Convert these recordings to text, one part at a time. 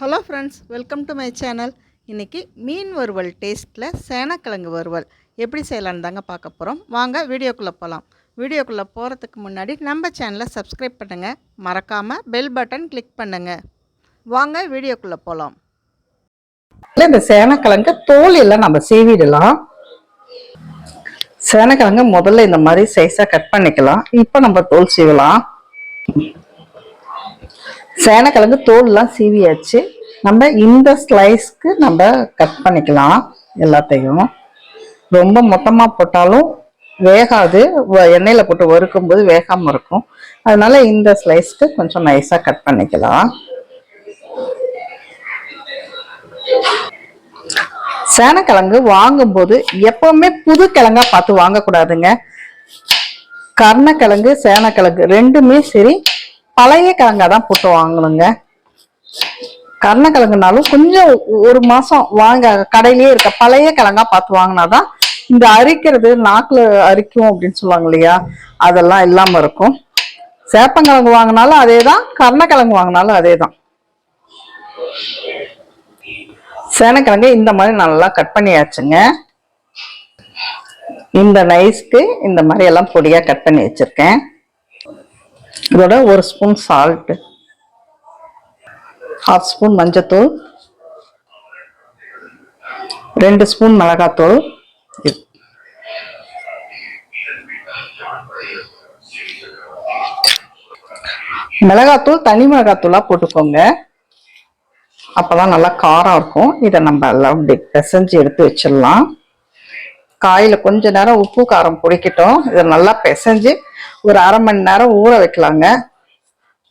Hello friends welcome to my channel. இன்றைக்கி மீன் வறுவல் டேஸ்ட்டில் சேனக்கிழங்கு வறுவல் எப்படி செய்யலான்னு தாங்க பார்க்க போகிறோம் வாங்க வீடியோக்குள்ளே போகலாம் வீடியோக்குள்ளே போகிறதுக்கு முன்னாடி நம்ம சேனலை சப்ஸ்கிரைப் பண்ணுங்கள் மறக்காமல் பெல் பட்டன் கிளிக் பண்ணுங்கள் வாங்க வீடியோக்குள்ளே போகலாம் இல்லை இந்த சேனக்கிழங்கு தோல் எல்லாம் நம்ம சீவிடலாம். சேனக்கிழங்கு முதல்ல இந்த மாதிரி சைஸாக கட் பண்ணிக்கலாம். இப்போ நம்ம தோல் சீவலாம். சேனக்கிழங்கு தோல்லாம் சீவியாச்சு. நம்ம இந்த ஸ்லைஸ்க்கு நம்ம கட் பண்ணிக்கலாம் எல்லாத்தையும். ரொம்ப மொத்தமாக போட்டாலும் வேகாது. வ- போட்டு வறுக்கும் போது வேகாமல் இருக்கும். அதனால இந்த ஸ்லைஸ்க்கு கொஞ்சம் நைஸாக கட் பண்ணிக்கலாம். சேனக்கிழங்கு வாங்கும்போது எப்பவுமே புது கிழங்கா பார்த்து வாங்கக்கூடாதுங்க. கர்ணக்கிழங்கு சேனக்கிழங்கு ரெண்டுமே சரி பழைய கிழங்கா தான் போட்டு வாங்கணுங்க. கருணக்கிழங்குனாலும் கொஞ்சம் ஒரு மாசம் வாங்க கடையிலேயே இருக்க பழைய கிழங்கா பார்த்து வாங்கினாதான் இந்த அரிக்கிறது நாக்குல அரிக்கும் அப்படின்னு சொல்லுவாங்க இல்லையா? அதெல்லாம் இல்லாம இருக்கும். சேப்பங்கிழங்கு வாங்கினாலும் அதே தான் கருணக்கிழங்கு வாங்கினாலும் அதே தான் சேனக்கிழங்கு இந்த மாதிரி நல்லா கட் பண்ணியாச்சுங்க. இந்த நைஸ்க்கு இந்த மாதிரி எல்லாம் பொடியா கட் பண்ணி வச்சிருக்கேன். இதோட ஒரு ஸ்பூன் சால்ட் ஹாஃப் ஸ்பூன் மஞ்சத்தூள். ரெண்டு ஸ்பூன் மிளகாத்தூள். மிளகாத்தூள் தனி மிளகாத்தூளாக போட்டுக்கோங்க. அப்போதான் நல்லா காரம் இருக்கும். இதை நம்ம எல்லாம் அப்படி பிசைஞ்சு எடுத்து வச்சிடலாம். காயில கொஞ்ச நேரம் உப்பு காரம் பிடிக்கட்டும். இதை நல்லா பிசைஞ்சு ஒரு அரை மணி நேரம் ஊற வைக்கலாங்க.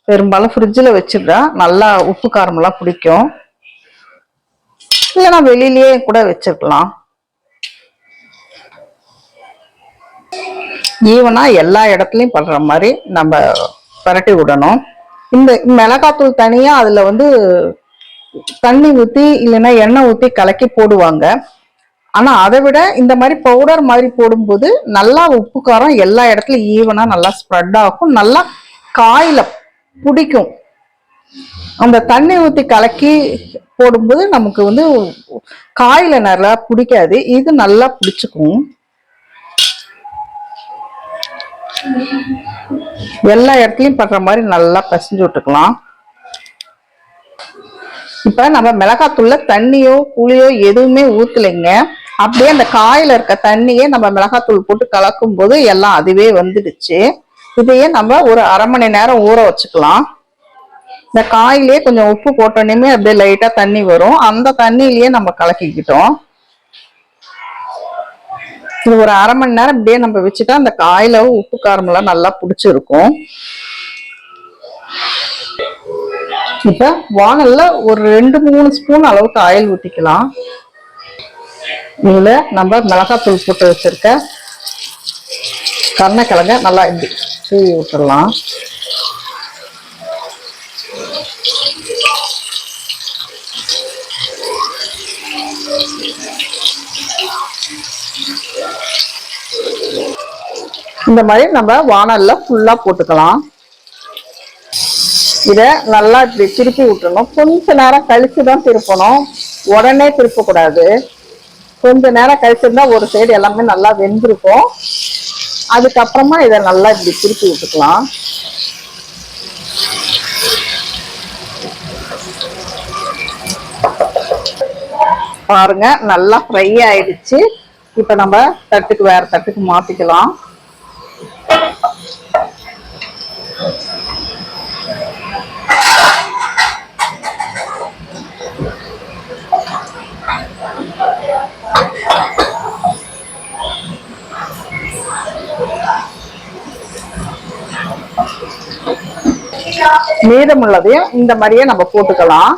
பெரும்பாலும் ஃப்ரிட்ஜில் வச்சுட்டா நல்லா உப்பு காரமெல்லாம் பிடிக்கும். இல்லைன்னா வெளியிலேயே கூட வச்சிருக்கலாம். ஈவனா எல்லா இடத்துலயும் படுற மாதிரி நம்ம பரட்டி விடணும். இந்த மிளகாத்தூள் தனியா அதுல வந்து தண்ணி ஊத்தி இல்லைன்னா எண்ணெய் ஊற்றி கலக்கி போடுவாங்க. ஆனா அதை விட இந்த மாதிரி பவுடர் மாதிரி போடும்போது நல்லா உப்பு காரம் எல்லா இடத்துலயும் ஈவனா நல்லா ஸ்ப்ரெட் ஆகும். நல்லா காயில பிடிக்கும். அந்த தண்ணி ஊற்றி கலக்கி போடும்போது நமக்கு வந்து காயில நல்லா பிடிக்காது. இது நல்லா பிடிச்சிக்கும். எல்லா இடத்துலையும் படுற மாதிரி நல்லா பசிஞ்சு விட்டுக்கலாம். இப்போ நம்ம மிளகாத்தூளில் தண்ணியோ புளியோ எதுவுமே ஊற்றலைங்க அப்படியே அந்த காயில இருக்க தண்ணியே நம்ம மிளகாத்தூள் போட்டு கலக்கும் போது எல்லாம் அதுவே வந்துடுச்சு. இதையே நம்ம ஒரு அரை மணி நேரம் ஊற வச்சுக்கலாம். இந்த காயிலே கொஞ்சம் உப்பு போட்டோன்னே அப்படியே லைட்டா தண்ணி வரும். அந்த தண்ணியிலேயே நம்ம கலக்கிக்கிட்டோம். இது ஒரு அரை மணி நேரம் இப்படியே நம்ம வச்சுட்டா அந்த காயில உப்பு காரமெல்லாம் நல்லா பிடிச்சிருக்கும். இப்ப வானல்ல ஒரு ரெண்டு மூணு ஸ்பூன் அளவுக்கு ஆயில் ஊத்திக்கலாம். இதுல நம்ம மிளகாத்தூள் போட்டு வச்சிருக்க கருணக்கிழங்க நல்லா இப்படி தூவி விட்டுடலாம் இந்த மாதிரி நம்ம வானல்ல ஃபுல்லா போட்டுக்கலாம். இத நல்லா இப்படி திருப்பி விட்டுறணும். கொஞ்ச நேரம் கழிச்சுதான் திருப்பணும். உடனே திருப்பக்கூடாது. கொஞ்ச நேரம் கழிச்சிருந்தா ஒரு சைடு எல்லாமே நல்லா வெந்திருக்கும். அதுக்கப்புறமா இதை நல்லா இப்படி திருப்பி விட்டுக்கலாம். பாருங்க நல்லா ஃப்ரை ஆயிடுச்சு. இப்ப நம்ம தட்டுக்கு வேற தட்டுக்கு மாத்திக்கலாம். மீதமுள்ளதையும் இந்த மாதிரியே நம்ம போட்டுக்கலாம்.